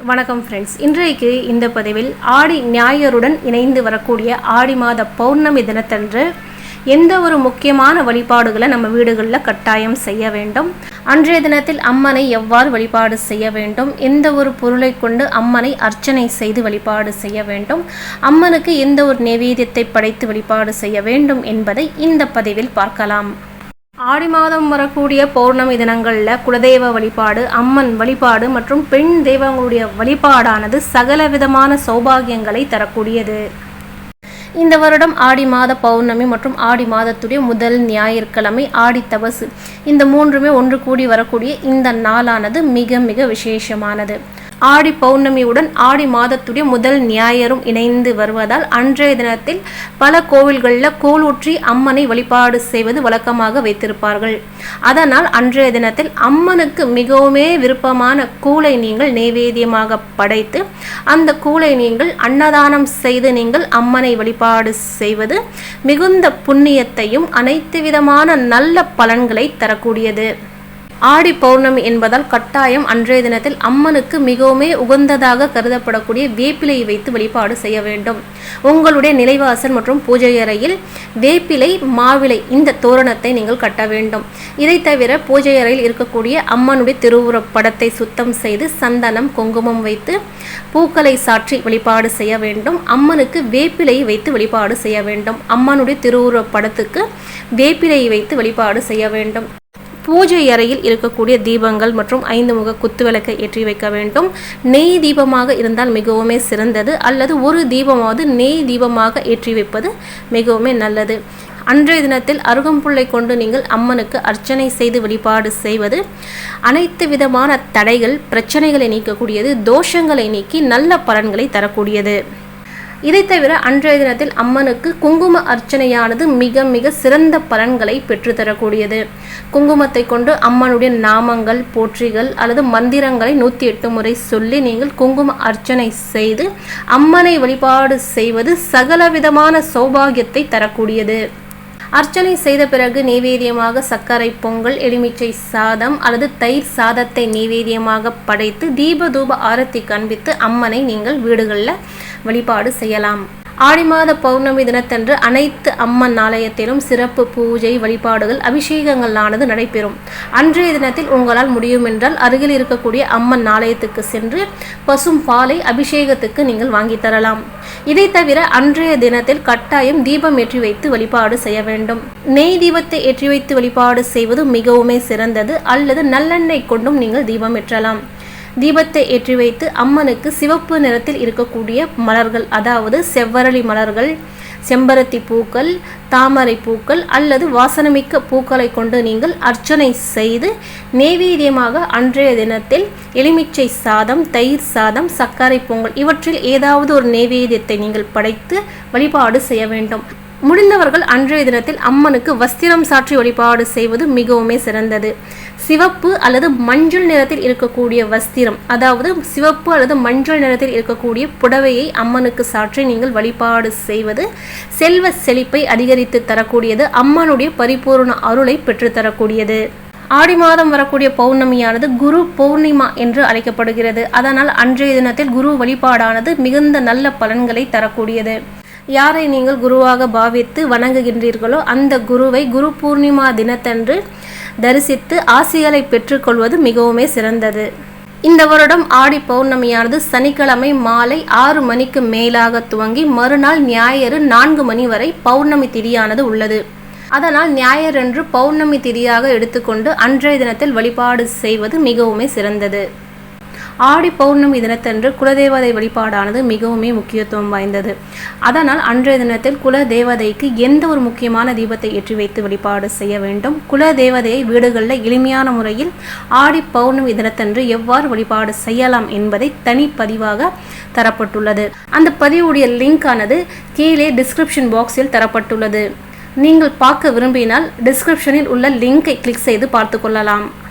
வணக்கம் ஃப்ரெண்ட்ஸ் இன்றைக்கு இந்த பதிவில் ஆடி ஞாயிறுடன் இணைந்து வரக்கூடிய ஆடி மாத பௌர்ணமி தினத்தன்று எந்த ஒரு முக்கியமான வழிபாடுகளை நம்ம வீடுகளில் கட்டாயம் செய்ய வேண்டும்? அன்றைய தினத்தில் அம்மனை எவ்வாறு வழிபாடு செய்ய வேண்டும்? எந்த ஒரு பொருளை கொண்டு அம்மனை அர்ச்சனை செய்து வழிபாடு செய்ய வேண்டும்? அம்மனுக்கு எந்த ஒரு நைவேத்தியத்தை படைத்து வழிபாடு செய்ய வேண்டும் என்பதை இந்த பதிவில் பார்க்கலாம். ஆடி மாதம் வரக்கூடிய பௌர்ணமி தினங்களில் குலதெய்வ வழிபாடு அம்மன் வழிபாடு மற்றும் பெண் தெய்வங்களுடைய வழிபாடானது சகல விதமான சௌபாகியங்களை தரக்கூடியது. இந்த வருடம் ஆடி மாத பௌர்ணமி மற்றும் ஆடி மாதத்துடைய முதல் ஞாயிற்றுக்கிழமை ஆடி தபசு. இந்த மூன்றுமே ஒன்று கூடி வரக்கூடிய இந்த நாளானது மிக மிக விசேஷமானது. ஆடி பௌர்ணமியுடன் ஆடி மாதத்துடைய முதல் ஞாயிறும் இணைந்து வருவதால் அன்றைய தினத்தில் பல கோவில்களில் கூழூற்றி அம்மனை வழிபாடு செய்வது வழக்கமாக வைத்திருப்பார்கள். அதனால் அன்றைய தினத்தில் அம்மனுக்கு மிகவுமே விருப்பமான கூலை நீங்கள் நைவேத்தியமாக படைத்து அந்த கூலை நீங்கள் அன்னதானம் செய்து நீங்கள் அம்மனை வழிபாடு செய்வது மிகுந்த புண்ணியத்தையும் அனைத்து விதமான நல்ல பலன்களை தரக்கூடியது. ஆடி பௌர்ணமி என்பதால் கட்டாயம் அன்றைய தினத்தில் அம்மனுக்கு மிகவுமே உகந்ததாக கருதப்படக்கூடிய வேப்பிலையை வைத்து வழிபாடு செய்ய வேண்டும். உங்களுடைய நிலைவாசல் மற்றும் பூஜை அறையில் வேப்பிலை மாவிலை இந்த தோரணத்தை நீங்கள் கட்ட வேண்டும். இதை தவிர பூஜை அறையில் இருக்கக்கூடிய அம்மனுடைய திருவுருவப் படத்தை சுத்தம் செய்து சந்தனம் குங்குமம் வைத்து பூக்களை சாற்றி வழிபாடு செய்ய வேண்டும். அம்மனுக்கு வேப்பிலையை வைத்து வழிபாடு செய்ய வேண்டும். அம்மனுடைய திருவுருவப் படத்துக்கு வேப்பிலையை வைத்து வழிபாடு செய்ய வேண்டும். பூஜை அறையில் இருக்கக்கூடிய தீபங்கள் மற்றும் ஐந்து முக குத்துவிளக்கை ஏற்றி வைக்க வேண்டும். நெய் தீபமாக இருந்தால் மிகவுமே சிறந்தது. அல்லது ஒரு தீபமாவது நெய் தீபமாக ஏற்றி வைப்பது மிகவுமே நல்லது. அன்றைய தினத்தில் அருகம்புல்லை கொண்டு நீங்கள் அம்மனுக்கு அர்ச்சனை செய்து வழிபாடு செய்வது. அனைத்து விதமான தடைகள் பிரச்சனைகளை நீக்கக்கூடியது தோஷங்களை நீக்கி நல்ல பலன்களை தரக்கூடியது. இதை தவிர அன்றைய தினத்தில் அம்மனுக்கு குங்கும அர்ச்சனையானது மிக மிக சிறந்த பலன்களை பெற்றுத்தரக்கூடியது. குங்குமத்தை கொண்டு அம்மனுடைய நாமங்கள் போற்றிகள் அல்லது மந்திரங்களை நூற்றி எட்டு முறை சொல்லி நீங்கள் குங்கும அர்ச்சனை செய்து அம்மனை வழிபாடு செய்வது சகலவிதமான சௌபாகியத்தை தரக்கூடியது. அர்ச்சனை செய்த பிறகு நைவேத்தியமாக சர்க்கரை பொங்கல் எலுமிச்சை சாதம் அல்லது தயிர் சாதத்தை நைவேத்தியமாக படைத்து தீப தூப ஆரத்தி காண்பித்து அம்மனை நீங்கள் வீடுகளில் வழிபாடு செய்யலாம். ஆடி மாத பௌர்ணமி தினத்தன்று அனைத்து அம்மன் ஆலயத்திலும் சிறப்பு பூஜை வழிபாடுகள் அபிஷேகங்களானது நடைபெறும். அன்றைய தினத்தில் உங்களால் முடியும் என்றால் அருகில் இருக்கக்கூடிய அம்மன் ஆலயத்துக்கு சென்று பசும் பாலை அபிஷேகத்துக்கு நீங்கள் வாங்கி தரலாம். இதை தவிர அன்றைய தினத்தில் கட்டாயம் தீபம் ஏற்றி வைத்து வழிபாடு செய்ய வேண்டும். நெய் தீபத்தை ஏற்றி வைத்து வழிபாடு செய்வது மிகவுமே சிறந்தது. அல்லது நல்லெண்ணெய் கொண்டும் நீங்கள் தீபம் ஏற்றலாம். தீபத்தை ஏற்றி வைத்து அம்மனுக்கு சிவப்பு நிறத்தில் இருக்கக்கூடிய மலர்கள் அதாவது செவ்வரளி மலர்கள் செம்பருத்தி பூக்கள் தாமரை பூக்கள் அல்லது வாசனமிக்க பூக்களை கொண்டு நீங்கள் அர்ச்சனை செய்து நெய்வேத்தியமாக அன்றைய தினத்தில் எலுமிச்சை சாதம் தயிர் சாதம் சர்க்கரை பொங்கல் இவற்றில் ஏதாவது ஒரு நெய்வேத்தியத்தை நீங்கள் படைத்து வழிபாடு செய்ய வேண்டும். முடிந்தவர்கள் அன்றைய தினத்தில் அம்மனுக்கு வஸ்திரம் சாற்றி வழிபாடு செய்வது மிகவுமே சிறந்தது. சிவப்பு அல்லது மஞ்சள் நிறத்தில் இருக்கக்கூடிய வஸ்திரம் அதாவது சிவப்பு அல்லது மஞ்சள் நிறத்தில் இருக்கக்கூடிய புடவையை அம்மனுக்கு சாற்றி நீங்கள் வழிபாடு செய்வது செல்வ செழிப்பை அதிகரித்து தரக்கூடியது அம்மனுடைய பரிபூர்ண அருளை பெற்றுத்தரக்கூடியது ஆடி மாதம் வரக்கூடிய பௌர்ணமியானது குரு பௌர்ணிமா என்று அழைக்கப்படுகிறது. அதனால் அன்றைய தினத்தில் குரு வழிபாடானது மிகுந்த நல்ல பலன்களை தரக்கூடியது. யாரை நீங்கள் குருவாக பாவித்து வணங்குகின்றீர்களோ அந்த குருவை குரு பூர்ணிமா தினத்தன்று தரிசித்து ஆசிகளை பெற்றுக்கொள்வது மிகவுமே சிறந்தது. இந்த வருடம் ஆடி பௌர்ணமியானது சனிக்கிழமை மாலை ஆறு மணிக்கு மேலாக துவங்கி மறுநாள் ஞாயிறு நான்கு மணி வரை பௌர்ணமி திதியானது உள்ளது. அதனால் ஞாயிறன்று பௌர்ணமி திதியாக எடுத்துக்கொண்டு அன்றைய தினத்தில் வழிபாடு செய்வது மிகவுமே சிறந்தது. ஆடி பௌர்ணமி தினத்தன்று குலதேவதை வழிபாடானது மிகவுமே முக்கியத்துவம் வாய்ந்தது. அதனால் அன்றைய தினத்தில் குல தேவதைக்கு எந்த ஒரு முக்கியமான தீபத்தை ஏற்றி வைத்து வழிபாடு செய்ய வேண்டும்? குல தேவதையை வீடுகளில் எளிமையான முறையில் ஆடி பௌர்ணமி தினத்தன்று எவ்வாறு வழிபாடு செய்யலாம் என்பதை தனிப்பதிவாக தரப்பட்டுள்ளது. அந்த பதிவுடைய லிங்க் ஆனது கீழே டிஸ்கிரிப்ஷன் பாக்ஸில் தரப்பட்டுள்ளது. நீங்கள் பார்க்க விரும்பினால் டிஸ்கிரிப்ஷனில் உள்ள லிங்கை கிளிக் செய்து பார்த்து கொள்ளலாம்.